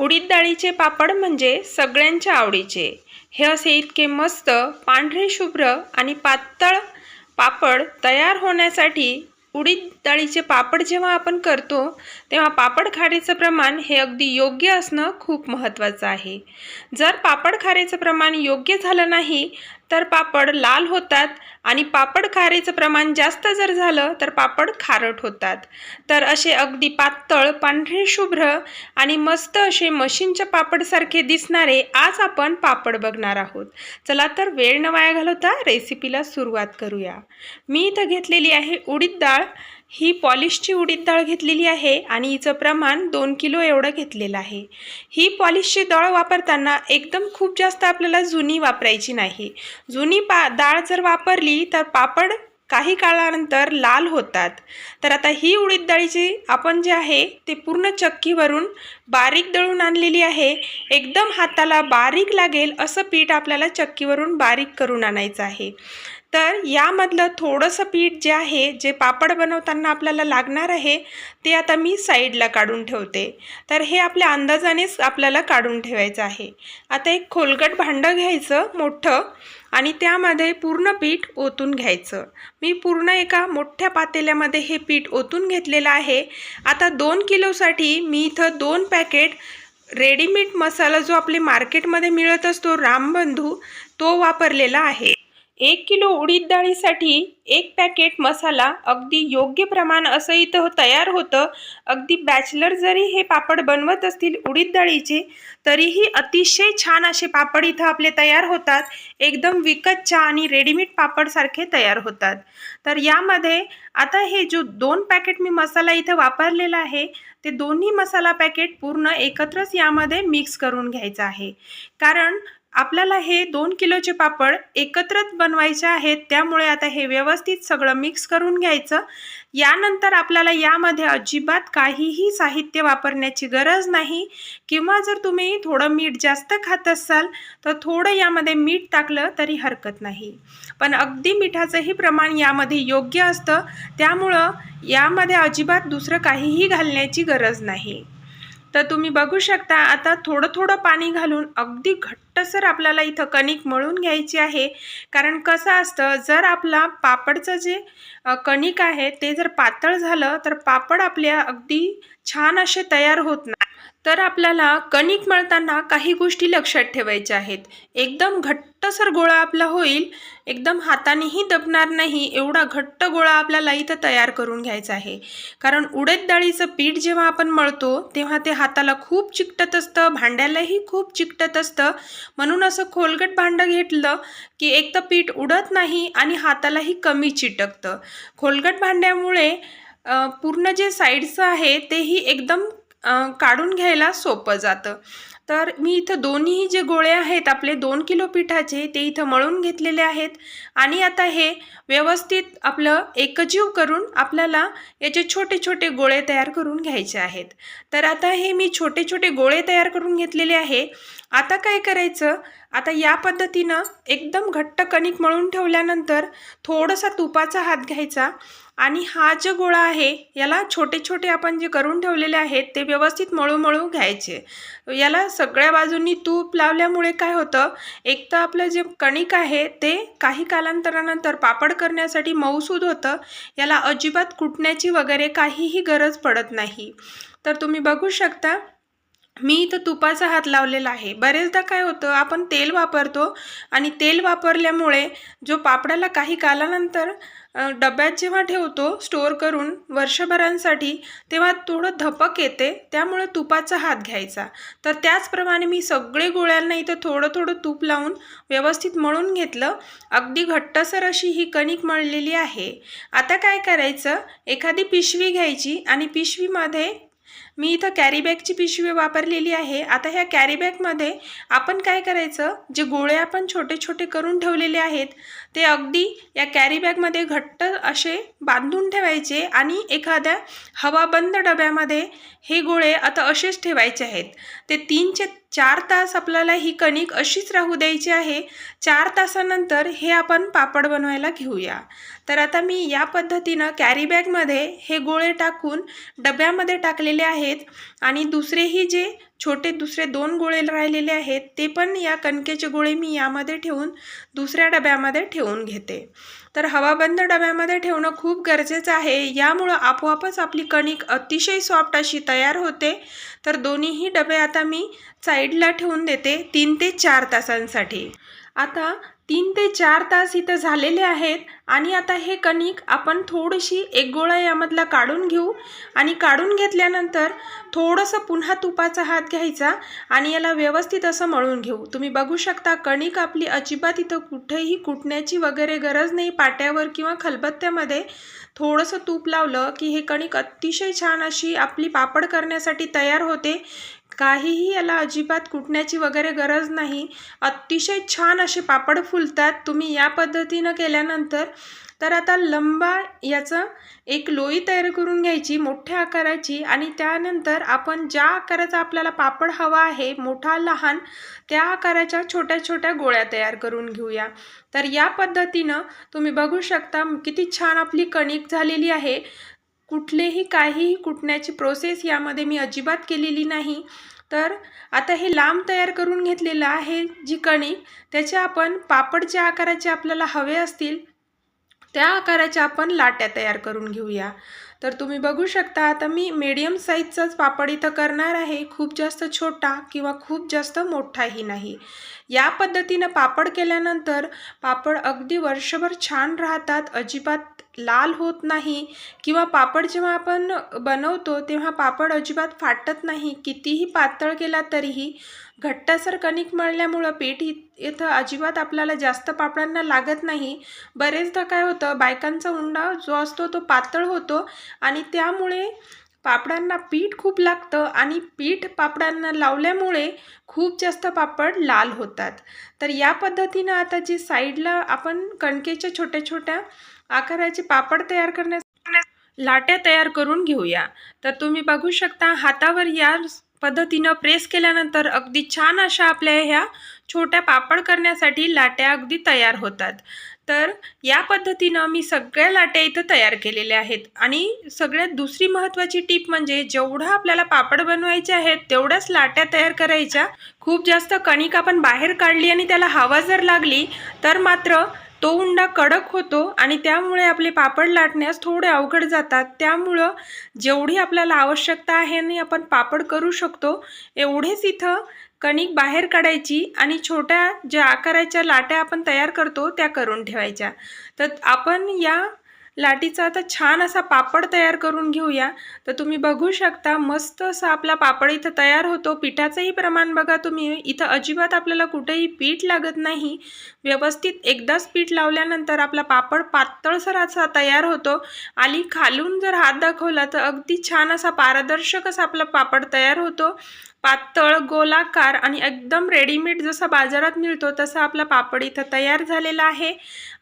उडीद डाळीचे पापड म्हणजे सगळ्यांच्या आवडीचे. हे असे इतके मस्त पांढरे शुभ्र आणि पातळ पापड तयार होण्यासाठी उडीद डाळीचे पापड जेव्हा आपण करतो तेव्हा पापड खारीचं प्रमाण हे अगदी योग्य असणं खूप महत्त्वाचं आहे. जर पापड खारीचं प्रमाण योग्य झालं नाही तर पापड लाल होतात आणि पापड खारेचं प्रमाण जास्त जर झालं तर पापड खारट होतात. तर असे अगदी पातळ पांढरे शुभ्र आणि मस्त असे मशीनच्या पापडसारखे दिसणारे आज आपण पापड बघणार आहोत. चला तर वेळ न वाया घालवता रेसिपीला सुरुवात करूया. मी इथं घेतलेली आहे उडीद डाळ. ही पॉलिशची उडीद डाळ घेतलेली आहे आणि हिचं प्रमाण दोन किलो एवढं घेतलेलं आहे. ही पॉलिशची डाळ वापरताना एकदम खूप जास्त आपल्याला जुनी वापरायची नाही. जुनी पा डाळ जर वापरली तर पापड काही काळानंतर लाल होतात. तर आता ही उडीद डाळीची आपण जे आहे ते पूर्ण चक्कीवरून बारीक दळून आणलेली आहे. एकदम हाताला बारीक लागेल असं पीठ आपल्याला चक्कीवरून बारीक करून आणायचं आहे. तर यामधलं थोडंसं पीठ जे आहे जे पापड बनवताना आपल्याला लागणार आहे ते आता मी साईडला काढून ठेवते. तर हे आपल्या अंदाजानेच आपल्याला काढून ठेवायचं आहे. आता एक खोलगट भांडं घ्यायचं मोठं आणि त्यामध्ये पूर्ण पीठ ओतून घ्यायचं. मी पूर्ण एका मोठ्या पातेल्यामध्ये हे पीठ ओतून घेतलेलं आहे. आता दोन किलोसाठी मी इथं दोन पॅकेट रेडीमेड मसाला जो आपले मार्केटमध्ये मिळत असतो रामबंधू तो वापरलेला आहे. एक किलो उडीद डाळीसाठी एक पॅकेट मसाला अगदी योग्य प्रमाण असं इथं तयार होतं. अगदी बॅचलर जरी हे पापड बनवत असतील उडीद डाळीचे तरीही अतिशय छान असे पापड इथं आपले तयार होतात. एकदम विकतच्या आणि रेडीमेड पापडसारखे तयार होतात. तर यामध्ये आता हे जो दोन पॅकेट मी मसाला इथं वापरलेला आहे ते दोन्ही मसाला पॅकेट पूर्ण एकत्रच यामध्ये मिक्स करून घ्यायचं आहे. कारण आपल्याला हे दोन किलोचे पापड एकत्रच बनवायचे आहेत त्यामुळे आता हे व्यवस्थित सगळं मिक्स करून घ्यायचं. यानंतर आपल्याला यामध्ये अजिबात काहीही साहित्य वापरण्याची गरज नाही. किंवा जर तुम्ही थोडं मीठ जास्त खात असाल तर थोडं यामध्ये मीठ टाकलं तरी हरकत नाही. पण अगदी मिठाचंही प्रमाण यामध्ये योग्य असतं त्यामुळं यामध्ये अजिबात दुसरं काहीही घालण्याची गरज नाही. तर तुम्ही बघू शकता आता थोडं थोडं पाणी घालून अगदी घट्टसर आपल्याला इथं कणिक मळून घ्यायची आहे. कारण कसं असतं जर आपला पापडचं जे कणिक आहे ते जर पातळ झालं तर पापड आपल्या अगदी छान असे तयार होत नाही. तर आपल्याला कणिक मळताना काही गोष्टी लक्षात ठेवायच्या आहेत. एकदम घट्टसर गोळा आपला होईल. एकदम हातानेही दबणार नाही एवढा घट्ट गोळा आपल्याला इथं तयार करून घ्यायचा आहे. कारण उडद डाळीचं पीठ जेव्हा आपण मळतो तेव्हा ते हाताला खूप चिकटत असतं भांड्यालाही खूप चिकटत असतं. म्हणून असं खोलगट भांडं घेतलं की एक तर पीठ उडत नाही आणि हातालाही कमी चिटकतं. खोलगट भांड्यामुळे पूर्ण जे साईडचं आहे तेही एकदम काढून घ्यायला सोपं जातं. तर मी इथं दोन्ही जे गोळे आहेत आपले दोन किलो पिठाचे ते इथं मळून घेतलेले आहेत. आणि आता हे व्यवस्थित आपलं एकजीव करून आपल्याला याचे छोटे छोटे गोळे तयार करून घ्यायचे आहेत. तर आता हे मी छोटे छोटे गोळे तयार करून घेतलेले आहे. आता काय करायचं? आता या पद्धतीनं एकदम घट्ट कणिक मळून ठेवल्यानंतर थोडासा तुपाचा हात घ्यायचा आणि हा जो गोळा आहे याला छोटे छोटे आपण जे करून ठेवलेले आहेत ते व्यवस्थित मळू मळू घ्यायचे. याला सगळ्या बाजूंनी तूप लावल्यामुळे काय होतं एक तर आपलं जे कणिक आहे ते काही कालांतरानंतर पापड करण्यासाठी मऊसूद होतं याला अजिबात कुटण्याची वगैरे काहीही गरज पडत नाही. तर तुम्ही बघू शकता मी इथं तुपाचा हात लावलेला आहे. बरेचदा काय होतं आपण तेल वापरतो आणि तेल वापरल्यामुळे जो पापडाला काही कालानंतर डब्यात जेव्हा ठेवतो स्टोअर करून वर्षभरांसाठी तेव्हा थोडं धपक येते त्यामुळे तुपाचा हात घ्यायचा. तर त्याचप्रमाणे मी सगळे गोळ्यांना इथं थोडं थोडं तूप लावून व्यवस्थित मळून घेतलं. अगदी घट्टसर अशी ही कणिक मळलेली आहे. आता काय करायचं? एखादी पिशवी घ्यायची आणि पिशवीमध्ये मी इथं कॅरीबॅगची पिशवी वापरलेली आहे. आता ह्या कॅरीबॅगमध्ये आपण काय करायचं? जे गोळे आपण छोटे छोटे करून ठेवलेले आहेत ते अगदी या कॅरीबॅगमध्ये घट्ट असे बांधून ठेवायचे आणि एखाद्या हवाबंद डब्यामध्ये हे गोळे आता असेच ठेवायचे आहेत. ते तीनचे चार तास आपल्याला ही कणिक अशीच राहू द्यायची आहे. चार तासानंतर हे आपण पापड बनवायला घेऊया. तर आता मी या पद्धतीनं कॅरीबॅगमध्ये हे गोळे टाकून डब्यामध्ये टाकलेले आहे. आहेत. आणि दुसरेही जे छोटे दुसरे दोन गोळे राहिलेले आहेत ते पण या कणकेचे गोळे मी यामध्ये ठेवून दुसऱ्या डब्यामध्ये ठेवून घेते. तर हवाबंद डब्यामध्ये ठेवणं खूप गरजेचं आहे. यामुळं आपोआपच आपली कणिक अतिशय सॉफ्ट अशी तयार होते. तर दोन्हीही डबे आता मी साईडला ठेवून देते तीन ते चार तासांसाठी. आता तीन ते चार तास इथं झालेले आहेत आणि आता हे कणिक आपण थोडीशी एक गोळा यामधला काढून घेऊ. आणि काढून घेतल्यानंतर थोडंसं पुन्हा तुपाचा हात घ्यायचा आणि याला व्यवस्थित असं मळून घेऊ. तुम्ही बघू शकता कणिक आपली अजिबात इथं कुठेही कुटण्याची वगैरे गरज नाही. पाट्यावर किंवा खलबत्त्यामध्ये थोडंसं तूप लावलं की हे कणिक अतिशय छान अशी आपली पापड करण्यासाठी तयार होते. काहीही याला अजिबात कुटण्याची वगैरे गरज नाही. अतिशय छान असे पापड फुलतात. तुम्ही या पद्धतीनं केल्यानंतर तर आता लंबा याचं एक लोई तयार करून घ्यायची मोठ्या आकाराची आणि त्यानंतर आपण ज्या आकाराचा आपल्याला पापड हवा आहे मोठा लहान त्या आकाराच्या छोट्या छोट्या गोळ्या तयार करून घेऊया. तर या पद्धतीनं तुम्ही बघू शकता किती छान आपली कणिक झालेली आहे. कुठलेही काहीही कुटण्याची प्रोसेस यामध्ये मी अजिबात केलेली नाही. तर आता हे लांब तयार करून घेतलेलं आहे जी कणिक त्याचे आपण पापड ज्या आकाराचे आपल्याला हवे असतील त्या आकाराच्या आपण लाट्या तयार करून घेऊया. तर तुम्ही बघू शकता आता मी मीडियम साईजचाच पापड इथं करणार आहे. खूप जास्त छोटा किंवा खूप जास्त मोठाही नाही. या पद्धतीनं पापड केल्यानंतर पापड अगदी वर्षभर छान राहतात अजिबात लाल होत नाही किंवा पापड जेव्हा आपण बनवतो तेव्हा पापड अजिबात फाटत नाही. कितीही पातळ केला तरीही घट्टसर कणिक मळल्यामुळं पीठ इथं अजिबात आपल्याला जास्त पापडांना लागत नाही. बरेचदा काय होतं बायकांचा उंडा जो असतो तो पातळ होतो आणि त्यामुळे पापडांना पीठ खूप लागतं आणि पीठ पापडांना लावल्यामुळे खूप जास्त पापड लाल होतात. तर या पद्धतीनं आता जी साईडला आपण कणकेच्या छोट्या छोट्या आकाराचे पापड तयार करण्यास लाट्या तयार करून घेऊया. तर तुम्ही बघू शकता हातावर या पद्धतीनं प्रेस केल्यानंतर अगदी छान अशा आपल्या ह्या छोट्या पापड करण्यासाठी लाट्या अगदी तयार होतात. तर या पद्धतीनं मी सगळ्या लाट्या इथं तयार केलेल्या आहेत. आणि सगळ्यात दुसरी महत्त्वाची टीप म्हणजे जेवढं आपल्याला पापड बनवायचे आहेत तेवढ्याच लाट्या तयार करायच्या. खूप जास्त कणिक आपण बाहेर काढली आणि त्याला हवा जर लागली तर मात्र तो उंडा कडक होतो आणि त्यामुळे आपले पापड लाटण्यास थोडे अवघड जातात. त्यामुळं जेवढी आपल्याला आवश्यकता आहे आणि आपण पापड करू शकतो एवढेच इथं कणिक बाहेर काढायची आणि छोट्या ज्या आकाराच्या लाट्या आपण तयार करतो त्या करून ठेवायच्या. तर आपण या लाटीचा आता छान असा पापड तयार करून घेऊया. तर तुम्ही बघू शकता मस्त असा आपला पापड इथं तयार होतो. पिठाचंही प्रमाण बघा तुम्ही. इथं अजिबात आपल्याला कुठेही पीठ लागत नाही. व्यवस्थित एकदाच पीठ लावल्यानंतर आपला पापड पातळसर असा तयार होतो. आणि खालून जर हात दाखवला तर अगदी छान असा पारदर्शक असा आपला पापड तयार होतो. पातळ गोलाकार आणि एकदम रेडीमेड जसा बाजारात मिळतो तसा आपला पापड इथं तयार झालेला आहे.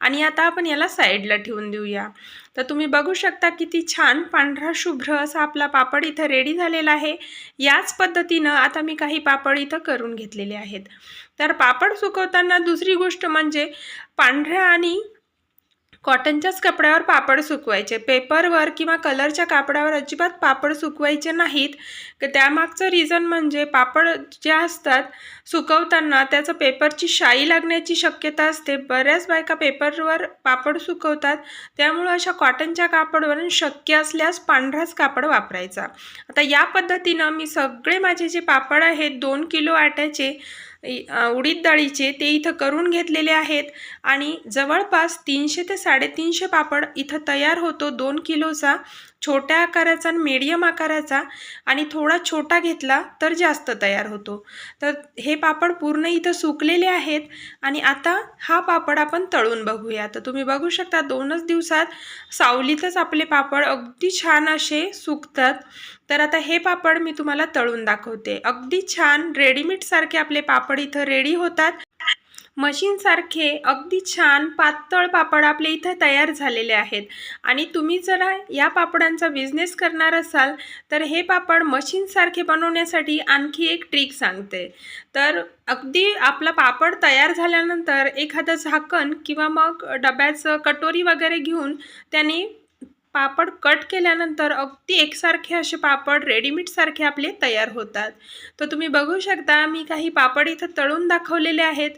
आणि आता आपण याला साईडला ठेवून देऊया. तर तुम्ही बघू शकता किती छान पांढरा शुभ्र असा आपला पापड इथं रेडी झालेला आहे. याच पद्धतीनं आता मी काही पापड इथं करून घेतलेले आहेत. तर पापड सुकवताना दुसरी गोष्ट म्हणजे पांढऱ्या आणि कॉटनच्याच कपड्यावर पापड सुकवायचे. पेपरवर किंवा कलरच्या कापडावर अजिबात पापड सुकवायचे नाहीत. त्यामागचं रिझन म्हणजे पापड जे असतात सुकवताना त्याचं पेपरची शाई लागण्याची शक्यता असते. बऱ्याच बायका पेपरवर पापड सुकवतात. त्यामुळं अशा कॉटनच्या कापडवरून शक्य असल्यास पांढराच कापड वापरायचा. आता या पद्धतीनं मी सगळे माझे जे पापड आहेत दोन किलो आट्याचे उडीद डाळीचे ते इथं करून घेतलेले आहेत. आणि जवळपास तीनशे ते साडेतीनशे पापड इथं तयार होतो. दोन किलोचा छोट्या आकाराचा आणि मीडियम आकाराचा आणि थोडा छोटा घेतला तर जास्त तयार होतो. तर हे पापड पूर्ण इथं सुकलेले आहेत आणि आता हा पापड आपण तळून बघूया. तर तुम्ही बघू शकता दोनच दिवसात सावलीतच आपले पापड अगदी छान असे सुकतात. तर आता हे पापड मी तुम्हाला तळून दाखवते. अगदी छान रेडीमेडसारखे आपले पापड इथं रेडी होतात. मशीनसारखे अगदी छान पातळ पापड आपले इथं तयार झालेले आहेत. आणि तुम्ही जरा या पापडांचा बिझनेस करणार असाल तर हे पापड मशीनसारखे बनवण्यासाठी आणखी एक ट्रिक सांगते. तर अगदी आपला पापड तयार झाल्यानंतर एखादं झाकण किंवा मग डब्याचं कटोरी वगैरे घेऊन त्याने पापड कट केल्यानंतर अगदी एकसारखे असे पापड रेडीमेडसारखे आपले तयार होतात. तर तुम्ही बघू शकता मी काही पापड इथं तळून दाखवलेले आहेत.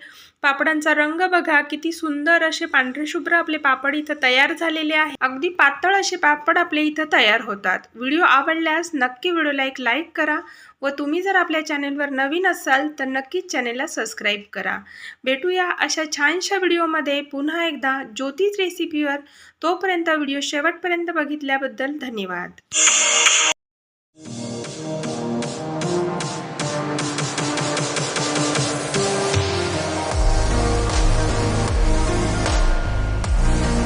पापडांचा रंग बघा किती सुंदर असे पांढरे शुभ्र आपले पापड इथं तयार झालेले आहे. अगदी पातळ असे पापड आपले इथं तयार होतात. व्हिडिओ आवडल्यास नक्की व्हिडिओला एक लाईक करा व तुम्ही जर आपल्या चॅनेलवर नवीन असाल तर नक्कीच चॅनेलला सबस्क्राईब करा. भेटूया अशा छानशा व्हिडिओमध्ये पुन्हा एकदा ज्योतिष रेसिपीवर. तोपर्यंत व्हिडिओ शेवटपर्यंत बघितल्याबद्दल धन्यवाद.